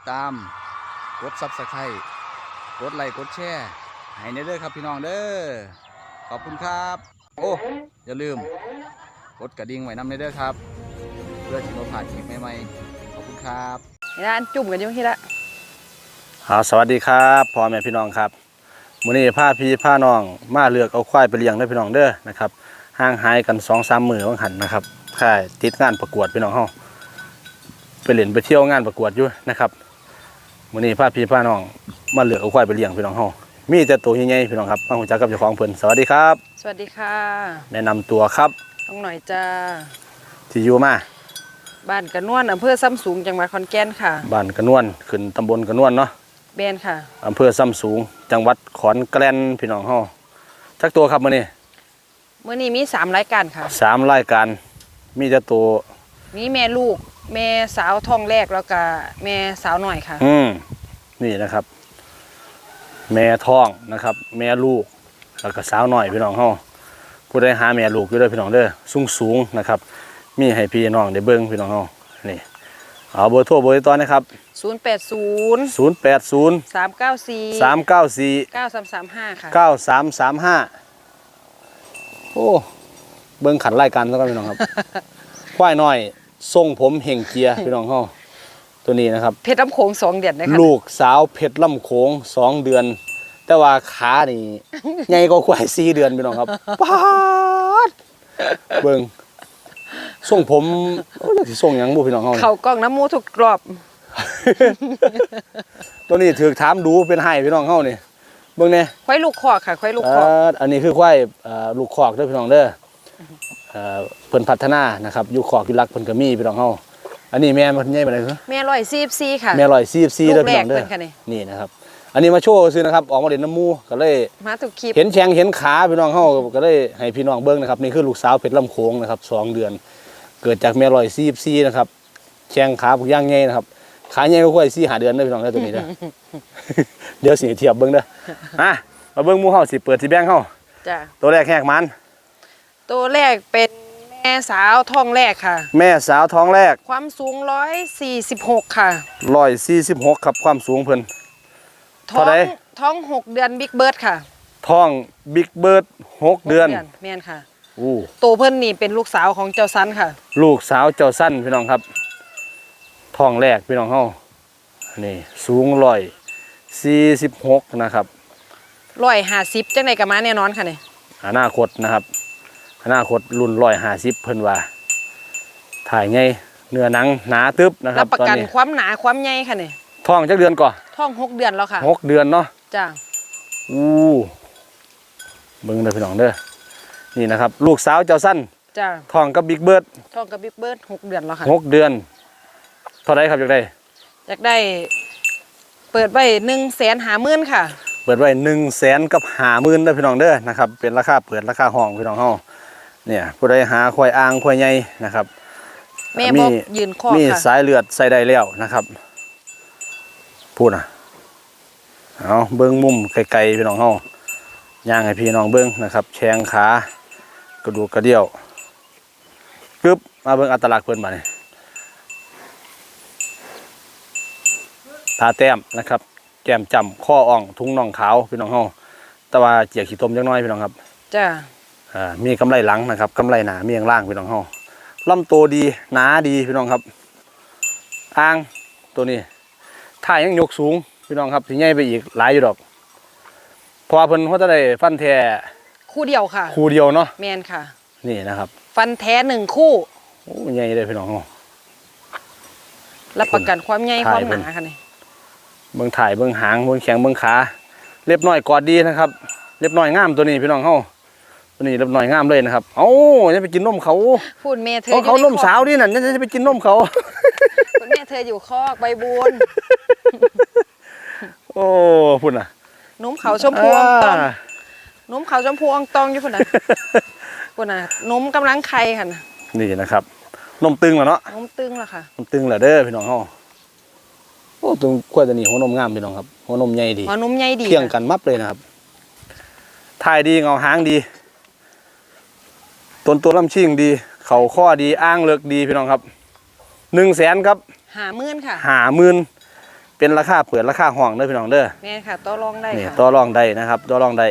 ติดตาม กดซับสไครต์กดไลค์กดแชร์ให้ในเด้อครับพี่น้องเด้อขอบคุณครับ โอ้อย่าลืม กดกระดิ่งไว้นำในเด้อครับ เพื่อที่เราผ่านคลิปใหม่ๆขอบคุณครับนี่นะอันจุ่มกันอยู่ที่ละครับสวัสดีครับพ่อแม่พี่น้องครับมื้อนี้พาพี่พาน้องมาเลือกเอาควายไปเลี้ยงเด้อพี่น้องเด้อนะครับห่างหายกัน2อสามมื้อว่างหันนะครับค่ายติดงานประกวดพี่น้องเฮาไปเล่นไปเที่ยวงานประกวดอยู่นะครับ มื้อนี้พาพี่พาน้องมาเลือกเอาควายไปเลี้ยงพี่น้องเฮามีแต่ตัวใหญ่ๆพี่น้องครับมาฮู้จักกับเจ้าของเพิ่นสวัสดีครับ สวัสดีค่ะแนะนำตัวครับน้องหน่อยจ้าที่อยู่มาบ้านกระนวนอำเภอซ้ำสูงจังหวัดขอนแก่นค่ะ บ้านกระนวนขึ้นตำบลกระนวนเนาะเบนค่ะอำเภอซ้ำสูง จังหวัดขอนแก่นพี่น้องเฮาจักตัวครับมื้อนี้เมื่อนี้มีสามรายการค่ะสามรายการมีแต่ตัวมีแม่ลูก แม่สาวท้องแรกแล้วก็แม่สาวหน่อยค่ะ อืมนี่นะครับ แม่ท้องนะครับ แม่ลูกแล้วก็สาวหน่อยพี่น้องเฮาผู้ใดหาแม่ลูกอยู่เด้อพี่น้องเด้อสูงสูงๆนะครับ มีให้พี่น้องได้เบิ่งพี่น้องเฮานี่เอาเบอร์โทรเบอร์ติดต่อนะครับ080 080 394 394 9335 ค่ะ 9335โอ้เบิ่งขันรายการแล้วกันพี่น้องครับ ควายน้อย ทรงผมเห่งเกียร์พี่น้องเฮาตัวนี้นะครับ เพชรลำโขงสองเดือนนะคะลูกสาวเพชรลำโขงสองเดือน แต่ว่าขานี่ใหญ่กว่าควายสี่เดือนพี่น้องครับป๊าดเบิ่งส่งผมโอ้ยสิส่งหยังบุพี่น้องเฮานี่เขากล้องน้ำมูทุกรอบ ตัวนี้ถือถามดูเป็นไห้พี่น้องเฮานี่เบิ่งแน่ควายลูกคอกค่ะควายลูกเอ่คอกออันนี้คือควายเอ่อลูกคอกเด้อพี่น้องเด้อ เอ่อเพิ่นพัฒนานะครับอยู่คอกอยู่รักเพิ่นก็มีพี่น้องเฮาอันนี้แม่มันใหญ่ปานใดคือแม่ร้อยซีบซีค่ะ แม่144เด้อลูกพี่แรน้กองเด้อเพิ่นค่ะนี่ นี่นะครับ อันนี้มาโชว์ซื่อนะครับออกมาเล่นน้ำหมูก็เลย มาทุกคลิป เห็นแข้งเห็นขาพี่น้องเฮาก็เลยให้พี่น้องเบิ่งนะครับนี่คือลูกสาวเพชรลำโขงนะครับสองเดือน เกิดจากแม่ลอยซีบซีนะครับแข้งขาพวกย่างใหญ่นะครับขาใหญ่ก็ค่อยซีหาเดือนเด้อพี่น้องเด้อตัวนี้เด้อ เดี๋ยวสิเทียบเบิ่งเด้อมามาเบิ่งหมู่เฮาสิเปิดสิแบ่งเฮาจ้ะตัวแรกแหกมัน ตัวแรกเป็นแม่สาวท้องแรกค่ะ แม่สาวท้องแรกความสูง146ค่ะ146ครับความสูงเพิ่นท้อเท่างใดท้อง6เดือนบิ๊กเบิร์ดค่ะท้องบิ๊กเบิร์ด6เดือนแม่นค่ะอู้โตวเพิ่นนี่เป็นลูกสาวของเจ้าสันค่ะ ลูกสาวเจ้าสั้นพี่น้องครับท้องแรกพี่น้องเฮานี่สูงร้อยสี่สิบหกนะครับ ร้อยห้าสิบจังไดกับมาแน่นอนค่ะนี่อนาคตนะครับ อนาคตรุ่นร้อยห้าสิบเพิ่นว่า ถ่ายไงเนื้อหนังหนาตึบนะครัรับบประตอนกันนี้ความหนาความใหญ่ค่ะนี่ท้องจักเดือนก่อนท้องหกเดือนแล้วค่ะหกเดือนเนาะ จ้าอู้เบิ่งเด้อพี่น้องเด้อนี่นะครับ ลูกสาวเจ้าสั้นจ้าท้องกับบิ๊กเบิร์ดท้องกับบิ๊กเบิร์ดหกเดือนแล้วค่ะหกเดือน เท่าไรครับจากได้อยากได้ เปิดไว้หนึ่งแสนหาหมื่นค่ะ เปิดไว้หนึ่งแสนกับหาหมื่นเด้อพี่น้องเด้อนะครับ เป็นราคาเปิดราคาห้องพี่น้องเฮา เนี่ยผู้ใดหาควายอ่างควายใหญ่นะครับแม่บอกยืนคอกมีค่ะสายเลือดใส่ได้แล้วนะครับ พูดนะเอาเบิ้งมุมไกลๆพี่น้องเฮาย่างให้พี่น้องเบิ้งนะครับแชงขากระดูกกระเดี่ยวกึบมาเบิ้งอัตลักษณ์เพิ่นมาเนี่ยตาแต้มนะครับแก้มจำข้ออ่อง ทุ่งน่องขาวพี่น้องเฮาแต่ว่าเจียกขี้ตมจังน้อยพี่น้องครับจ้า อ่ามีกำไรหลังนะครับกำไรหนามีอย่างล่างพี่น้องเฮาลำตัวดีหนาดีพี่น้องครับอ่างตัวนี้ถ่ายยังยกสูงพี่น้องครับสิใหญ่ไปอีกหลายอยู่ดอกเพราะว่าเพิ่นเขาจะได้ฟันแท้คู่เดียวค่ะ คู่เดียวเนาะแมนค่ะ นี่นะครับ ฟันแท้หนึ่งคู่โอ้ใหญ่เลยพี่น้องเฮารับประกันความใหญ่ถ่ายความหเพิ่นนาค่ะนี่เบิ่งถ่ายเบิ่งหางเบิ่งแขงเบิ่งขา เล็บน้อยกอดดีนะครับ เล็บน้อยงามตัวนี้พี่น้องเฮา ตัวนี้เล็บน้อยงามเลยนะครับเอ้าจะไปกินนมเขาพูดแม่เธอเขาอยู่เขาในนมคอกสาวดินั่นจะไปกินนมเขาพูดแม่เธออยู่คอกใบบุญโอ้พุ่นน่ะนมเขาชมพูอองตองอ่านมเขาชมพูอองตองอยู่พุ่นน่ะพุ่นน่ะนมกำลังไข่ค่ะน่ะนี่นะครับนมตึงแล้วเนาะนมตึงและค่ะนมตึงแล้วเด้อพี่น้องเฮาโอ้ตรงกล้วยตัวนี้หัวนมงามพี่น้องครับหัวนมใหญ่ดีหัวนมใหญ่ดีเคียงค่ะกันมับเลยนะครับถ่ายดีเงาหางดี ต้นตัวลำชิงดี เขาข้อดีอ้างเลิกดีพี่น้องครับหนึ่งแสนครับหามื่นค่ะหาหมื่นเป็นราคาเปิดราคาห้องเด้อพี่น้องเด้อแม่นค่ะต่อรองได้นี่ค่ะต่อรองได้นะครับต่อรองได้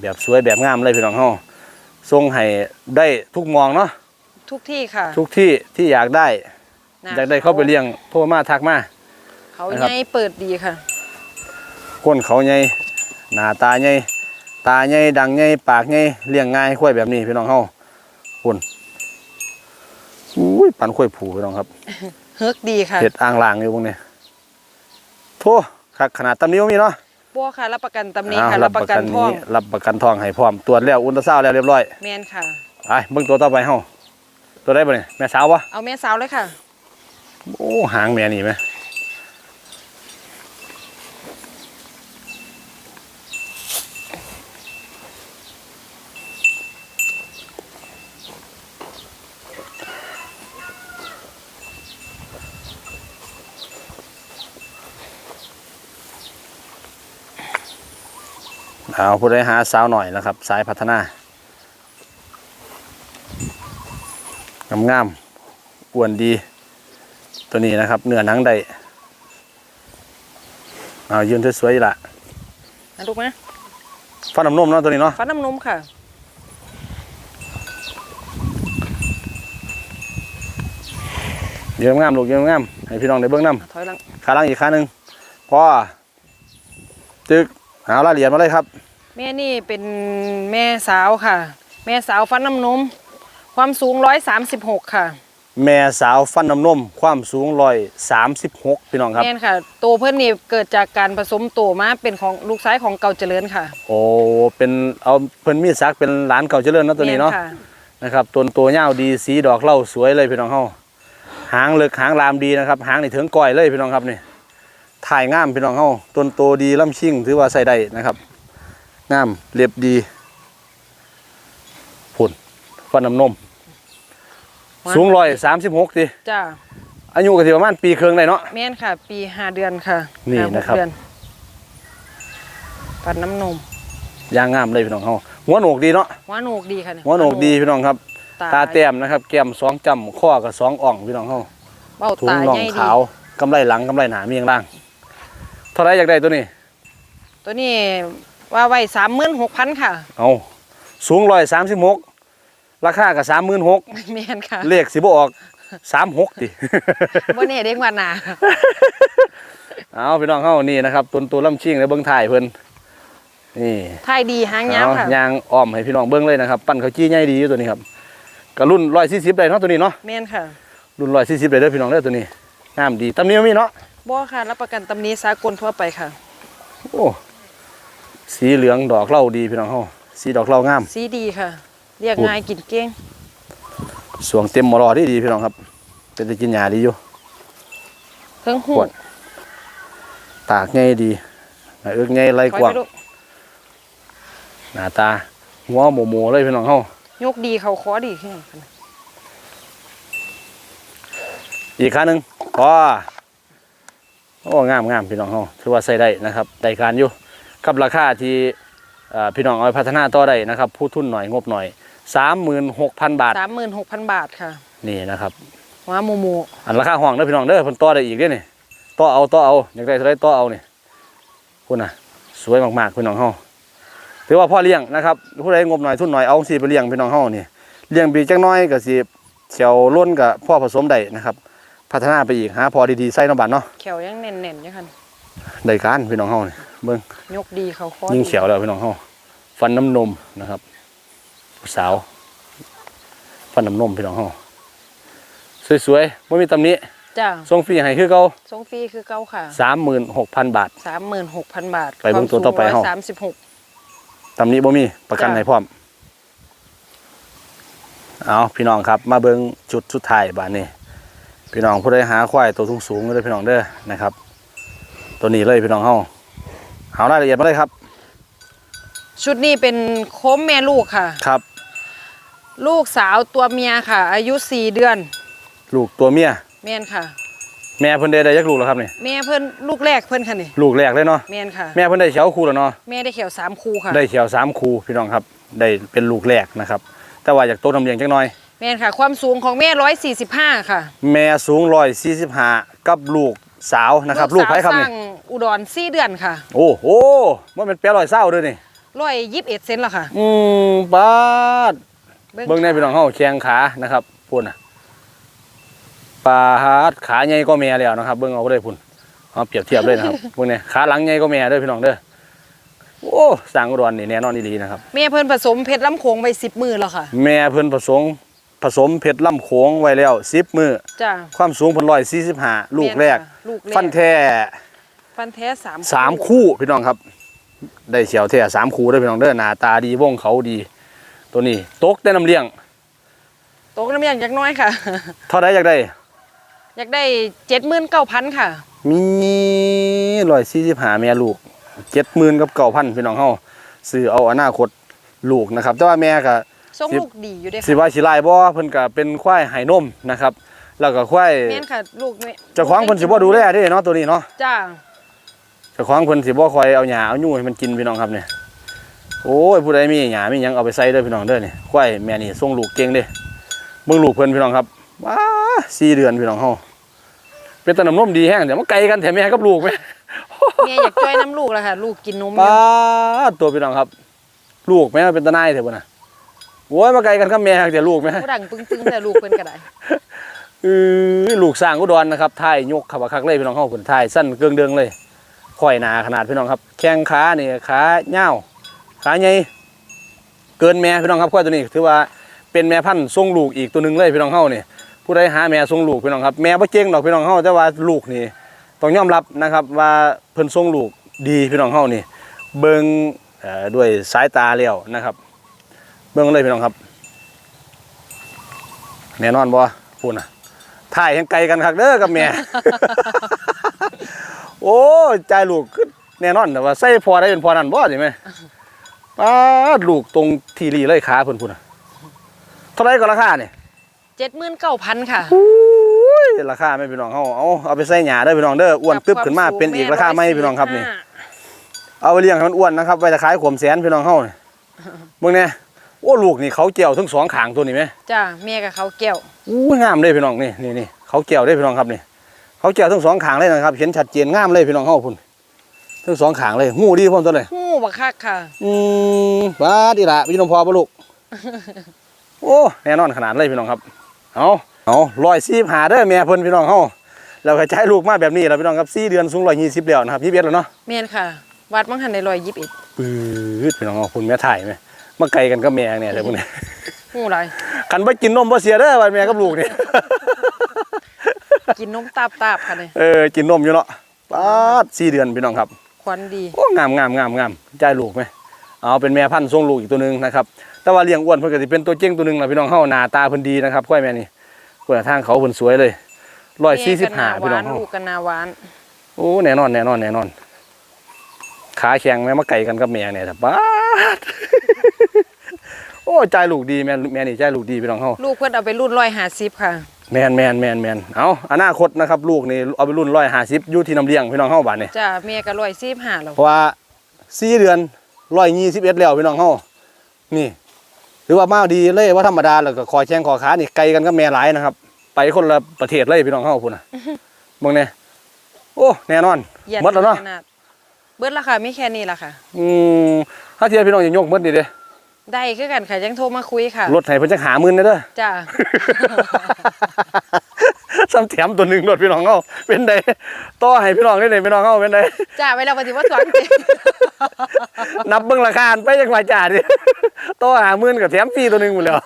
แบบสวยแบบงามเลยพี่น้องเฮาทรงให้ได้ทุกมองเนาะทุกที่ค่ะทุกที่ที่อยากได้ นะอยากได้เข้าไปเลี้ยงโทรมาทักมา เขานะครับใหญ่เปิดดีค่ะก้นเขาใหญ่หน้าตาใหญ่ตาใหญ่ดังใหญ่ปากใหญ่เลี้ยงง่ายค่อยแบบนี้พี่น้องเฮา คุณอุ้ยปันค่อยผูพี่น้องครับเฮิกดีค่ะเห็ดอ่างลางอยู่พวกนี้โทคักขนาดตำนิ้วมีเนาะปัวค่ะรับประกันตำหนี้อ้าวค่ะรับประกันท้องรับประกันทองให้พร้อมตรวจแล้วอุลตราซาวด์แล้วเรียบร้อยแม่นค่ะไปเบิ่งตัวต่อไปเฮาตัวได้บ่เนี่ยแม่สาววะเอาแม่สาวเลยค่ะ โอ้หางแม่นี่ไหม เอาผู้ใดหาสาวหน่อยนะครับ สายพัฒนางามงามๆอ้วนดี ตัวนี้นะครับ เนื้อหนังได้เอายืนสวยๆละนะลูกนะฟันน้ำนมเนาะตัวนี้เนาะฟันน้ำนมค่ะยืนงามๆลูกยืนงามๆให้พี่น้องได้เบิ้งน้ถอยหลังำขาล่างอีกขาหนึ่งพอจึกเอารายละเอียดมาเลยครับ แม่นี่เป็นแม่สาวค่ะ แม่สาวฟันน้ำนม ความสูงร้อยสามสิบหกค่ะ แม่สาวฟันน้ำนม ความสูงร้อยสามสิบหกพี่น้องครับ แม่นค่ะโตวเพื่อนนี่เกิดจากการผสมโตวมาเป็นของลูกชายของเก่าเจริญค่ะโอ้เป็นเอาเพิ่นมีซักเป็นหลานเก่าเจริญเนาะตัวนี้เนาะแม่ค่นะครับต้นตัวยาวดีสีดอกเหล่าสวยเลยพี่น้องเฮาหางเลึกหางลามดีนะครับหางนี่ถึงก้อยเลยพี่น้องครับนี่ถ่ายงามพี่น้องเฮาต้นโตดีล่ำชิ่งถือว่าใส่ได้นะครับ งามเรียบดีพุ่นฟันน้ำนม สูงร้อยสามสิบหกดิจ้าอายุก็สิประมาณปีครึ่งได้เนาะแม่นค่ะ ปีห้าเดือนค่ะนี่ห้าหกนะครับเดือฟันน้ำนมยางงามเลยพี่น้องเฮาหัวโหนกดีเนาะหัวโหนกดีค่ะเยหัวโหนกดีพี่น้องครับตาตาแต้มนะครับ แก้มสองจำข้อกับสองอ่องพี่น้องเฮาเบ้าถุงตาน่องใหญ่ดีขาวกำไรหลังกำไรหนามีอย่างล่าง เท่าไรอยากได้ตัวนี้ ตัวนี้ ว่าไว้สามหมื่นหกพันค่ะ เอาสูงร้อยสามสิบหกราคากับสามหมื่นหกแม่นค่ะเลขสิบออกสามหกดิบ่แน่เด้งวันหนาเอาพี่น้องเฮานี่นะครับตัวตัวลำชิงแล้วเบิ้งถ่ายเพิ่นนี่ทายดีหางยาวเอาค่ะยางอ้อมให้พี่น้องเบิ้งเลยนะครับ ปั้นเขาจี้ใหญ่ดีอยู่ตัวนี้ครับกระรุ่นร้อยสี่สิบได้เนาะตัวนี้เนาะแม่นค่ะ รุ่นร้อยสี่สิบได้เด้อพี่น้องเด้อตัวนี้งามดีตำนี้มีเนาะบ่ค่ะรับประกันตำหนี้สากลทั่วไปค่ะ โอ้ สีเหลืองดอกเหล่าดีพี่น้องเฮาสีดอกเหล่างาม สีดีค่ะ เรียกพูดง่ายกินเก่งสวงเต็มหมอรอดีดีพี่น้องครับเป็นตะกินหญ้าดีอยู่เครื่องหูขวดปากใหญ่ดีหน้าเอิกใหญ่ไหลถอยกว้างไปลูกหน้าตาหัวโมโมเลยพี่น้องเฮายกดีเขาคอดีขึ้นอหย่างค่ะอีกครั้งหนึ่งพอโอ้งามงามพี่น้องเฮาถือว่าใส่ได้นะครับได้การอยู่ กับราคาที่เอ่อพี่น้องเอาไปพัฒนาต่อได้นะครับ ผู้ทุนหน่อยงบหน่อยสามหมื่นหกพันบาทสามหมื่นหกพันบาทค่ะ นี่นะครับหัวหมูหมูอันราคาห้องเด้อพี่น้องเด้อเพิ่นต่อได้อีกเด้อนี่ต่อเอาต่อเอาอยากได้เท่าไรต่อเอานี่คุณน่ะสวยมากๆพี่น้องเฮาถือว่าพ่อเลี้ยงนะครับผู้ใดงบหน่อยทุนหน่อยเอาสิไปเลี้ยงพี่น้องเฮานี่เลี้ยงปีจักหน้อยก็สิเฉียวล้นกับพ่อผสมได้นะครับ พัฒนาไปอีกหาพอดีๆใส่น้ำบัตรเนาะแขวยังแน่นๆอยู่ค่ะ ได้การพี่น้องเฮานี่เบิ่งยกดีเขาคอยิ่งดีเขียวแล้วพี่น้องเฮาฟันน้ำนมนะครับผู้สาว ฟันน้ำนมพี่น้องเฮาสวยๆไม่มีตำหนิจ้าส่งฟรีให้คือเก่าส่งฟรีคือเก่าค่ะ36,000บาทสามหมื่นหกพันบาท ไปเบิ่งตัวต่อไปเฮาสามสิบหกตำนี้บ่มีประกันจ้ะให้พร้อมเอาพี่น้องครับ มาเบิ่งจุดสุดท้ายบาดนี้พี่น้องผู้ใดหาควายตัวสูงๆเลยพี่น้องเด้อนะครับ ตัวนี้เลยพี่น้องเฮาเอารายละเอียดมาเลยครับ ชุดนี้เป็นโค้มแม่ลูกค่ะ ครับ ลูกสาวตัวเมียค่ะ อายุสี่เดือน ลูกตัวเมียแม่นค่ะ แม่เพิ่นได้ได้ยักลูกแล้วครับนี่แม่เพิ่นลูกแรกเพิ่นค่ะนี่ลูกแรกเลยเนาะแม่นค่ะ แม่เพิ่นได้เขียวคู่แล้วเนาะแม่ได้เขียวสามคูค่ะ ได้เขียวสามคู่พี่น้องครับ ได้เป็นลูกแรกนะครับ แต่ว่าอยากโตทำเลี้ยงจักหน่อย แม่นค่ะ ความสูงของแม่ร้อยสี่สิบห้าค่ะ แม่สูง145กับลูก สาวนะครับลูกสาวไผครับสนี่ร้างอุดรสี่เดือนค่ะโอ้โหว่าเป็นแปดร้อยเศร้าด้วยนี่ร้อยยี่สิบเอ็ดเซนแล้วค่ะอืมบาดเบิ่งในพี่น้องเฮาแข้งขานะครับพุ่นน่ะปลาฮาดขาใหญ่ก็แม่แล้วนะครับ เบิ่งเอาได้พุ่นเอาเปรียบเทียบเลยนะครับ พวกนี้ขาหลังใหญ่ก็แม่เด้อพี่น้องเด้อโอ้สร้างอุดรนี่แน่นอนดีนะครับ แม่เพิ่นผสมเพชรล้ำโขงไปสิบมือแล้วค่ะ แม่เพิ่นผสม ผสมเพชรล่ำโขงไว้แล้ว10มื้อจ้า ความสูงเพิ่น145ลูกแรก ลูกแรก ฟันแท้ฟันแท้สามสามคู่พี่น้องครับ ได้เฉียวแท้สามคู่เด้อพี่น้องเด้อหน้าตาดีวงเขาดี ตัวนี้ตกได้น้ำเลี้ยงตกน้ำอย่างจักหน้อยค่ะ เท่าใดอยากได้ อยากได้เจ็ดหมื่นเก้าพันค่ะ มีร้อยสี่สิบหาแม่ลูกเจ็ดหมื่นกับเก้าพันพี่น้องเฮาซื้อเอาอนาคตลูกนะครับ แต่ว่าแม่ก็ ส่งสิบลูกดีอยู่เด้อสิค่ะว่าสิลายบ่เพิ่นก็เป็นควายไหนมนะครับ แล้วก็ควายแม่นค่ะลูกแม่เจ้าของเพิ่นสิบ่ดูแลเด้เนาะตัวนี้เนาะจ้าเจ้าของเพิ่นสิบ่คอยเอาหญ้าเอายู่ให้มันกินพี่น้องครับเนี่ยโอ้ยผู้ใดมีหญ้ามีหยังเอาไปใส่เด้อพี่น้องเด้อนี่ควายแม่นี่ส่งลูกเก่งเด้เบิ่งลูกเพิ่นพี่น้องครับว้าสี่เดือนพี่น้องเฮาเป็นตาน้ำนมดีแฮงเดี๋ยวมันไกลกันแถมแม่กับลูกไหมแม่อยากจ้อยน้ำลูกแล้วค่ะ ลูกกินนมอป้ายู่ดตัวพี่น้องครับ ลูกแม่เป็นตาหนายเถอะบ่น่ะ โอ้ยมาไกลกันกับแม่ครับเดี๋ยวลูกแม่ผู้ดังปึ้งๆแต่ลูกเพิ่นก็ได้เออลูกสร้างอุดรนะครับท้ายยกขับคักเลยพี่น้องเฮาคนท้ายสั้นเกืองเดืองเลยค่อยหนาขนาดพี่น้องครับ แข้งขานี่ขาเงาวขาใหญ่เกินแม่พี่น้องครับควายตัวนี้ถือว่าเป็นแม่พันธุ์ทรงลูกอีกตัวหนึงเลยพี่น้องเฮานี่ผู้ใดหาแม่ทรงลูกพี่น้องครับแม่บ่เก่งดอกพี่น้องเฮาแต่ว่าลูกนี่ต้องยอมรับนะครับว่าเพิ่นทรงลูกดีพี่น้องเฮานี่เบิ่งเอ่อด้วยสายตาแล้วนะครับ เบิ่งเลยพี่น้องครับ แน่นอนบ่พูดน่ะถ่ายยังไกลกันคักเด้อกับแม่ โอ้ยใจายลูกคือแน่นอนแต่ว่าใส่พอได้เป็นพอนั่นบ่ใช่ไหมป้าดลูกตรงทีรีเลยขาเพิ่นพุ่นน่ะเท่าไหรก็ราคาเนี่ยเจ็ดหมื่นเก้าพันค่ะอุ้ยราคาไม่พี่น้องเฮาเอาเอาไปใส่หญ้าเด้อพี่น้องเด้ออ้วนตึบขึ้นมาเป็นอีกราคาไม่พี่น้องครับนี่ เอาไปเลี้ยงให้มันอ้วนนะครับไปจะขายขวมแสนพี่น้องเฮานี่เบิ่งแน่ โอ้ลูกนี่เขาเกี่ยวทั้งสองขางตัวนี่ไหมจ้าแม่กับเขาแก้วอู้ยงามเลยพี่น้องนี่นี่นี่เขาเกี่ยวได้พี่น้องครับนี่เขาเกี่ยวทั้งสองขางเลยนะครับเห็นชัดเจนงามเลยพี่น้องเฮาพุ่นทั้งสองขางเลยหูดีพร้อมตัวเลยหู้บักคักค่ะอืมบ้าดีละพี่น้องพอปะลูกโอ้แน่นอนขนาดเลยพี่น้องครับเอาเอาร้อยสี่หาเด้อแม่เพิ่นพี่น้องเฮาเราก็ใช้ลูกมาแบบนี้แล้วพี่น้องครับสี่เดือนสูงร้อยยี่สิบแล้วนะครับยี่สิบเอ็ดแล้วเนาะแม่นค่ะวัดมังหันในร้อยยี่สิบเอ็ดปื๊ดพี่น้องเอาคุณแม่ถ่ายไหม มาไกลกันก็แม่เนี่ยเลยพวกนี้หูไรคันไปกินนมบ่เสียเด้อวันแม่กับลูกเนี่ยกินนมตาบตาบๆค่ะเนี่ยเออกินนมอยู่เนาะป้าดสี่เดือนพี่น้องครับควันดีโอ้งามงามงามงามใจายลูกไหมเอาเป็นแม่พันธุ์ทรงลูกอีกตัวหนึ่งนะครับแต่ว่าเลี้ยงอ้วนเพิ่นก็สิเป็นตัวเจ้งตัวหนึ่งแหละพี่น้องเฮาหน้าตาเพิ่นดีนะครับค่อยแม่นี่คนละทางเขาเพิ่นสวยเลยร้อยสี่สิบห้าแม่พี่ก็น้องหเฮาลูกกันนาหวานโอ้แน่นอนแน่นอนแน่นอน ขาแข็งแม่มาไก่กันกับแม่เนี่ยแต่ป้าดโอ้ใจายลูกดีแม่แม่นี่ใจายลูกดีพี่น้องเฮาลูกเพื่อนเอาไปรุ่นร้อยหาสิบค่ะแมนแมนแมนแมนเอาอนาคตนะครับลูกนี่เอาไปรุ่นร้อยห้าสิบอยู่ที่น้ำเลี้ยงพี่น้องเฮาบ้านนี่จ้าแม่ก็ร้อยสิบห้าแล้วเพราะว่าสี่เดือนร้อยยี่สิบเอ็ดแล้วพี่น้องเฮานี่หรือว่ามาดีเลยว่าธรรมดาแล้วก็คอแข้งคอขานี่ไกลกันก็แม่หลายนะครับ ไปคนละประเทศเลยพี่น้องเฮาพุ่นน่ะเบิ่งเนี่ยโอ้แน่นอนเหยียดหมดแล้วเนาะขด เบิดละค่ะไม่แค่นี้ละค่ะ อืมถ้าเทียบพี่น้องอย่ายกหมดนี่เด้ได้คือกันค่ะยังโทรมาคุยค่ะ รถให้เพิ่นจักหาหมื่นเด้อจ้า ซ้ำแถมตัวหนึ่งรถพี่น้องเฮาเป็นไดต่อให้พี่น้องได้ไหนพี่น้องเฮาเป็นไดจ้าเวลาปฏิวัติสวนจริงนับเบิ่งราคาไปจังหวะจ่าดิต่อหาหมื่นกับแถมฟรีตัวหนึงหมดแล้ว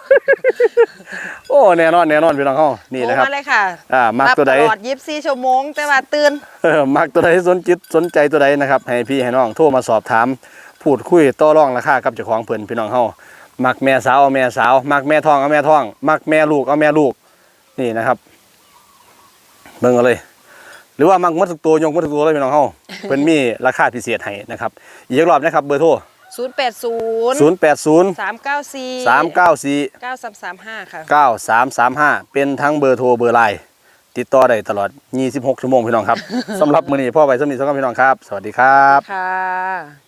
โอ้แน่นอนแน่นอนพี่น้องเฮานี่นะครับโทรมาเลยค่ะอ่ามักตัวใดรับตลอด24ชั่วโมงแต่ว่าตื่นเออมักตัวใดสนจิตสนใจตัวใดนะครับให้พี่ให้น้องโทรมาสอบถามพูดคุยต่อรองราคากับเจ้าของเพิ่นพี่น้องเฮามักแม่สาวเอาแม่สาว มักแม่ท้องเอาแม่ท้อง มักแม่ลูกเอาแม่ลูกนี่นะครับ เบิ่งเอาเลย หรือว่ามักหมดทุกตัวยกหมดทุกตัวเลยพี่น้องเฮาเพิ่นมีราคาพิเศษให้นะครับอีกรอบนะครับเบอร์โทร080 080 394 394 9335ค่ะ9335เป็นทั้งเบอร์โทรเบอร์ไลน์ติดต่อได้ตลอด 26 ชั่วโมงพี่น้องครับ สำหรับมื้อนี้พ่อไปสำนีสำหรับพี่น้องครับ สวัสดีครับ ค่ะ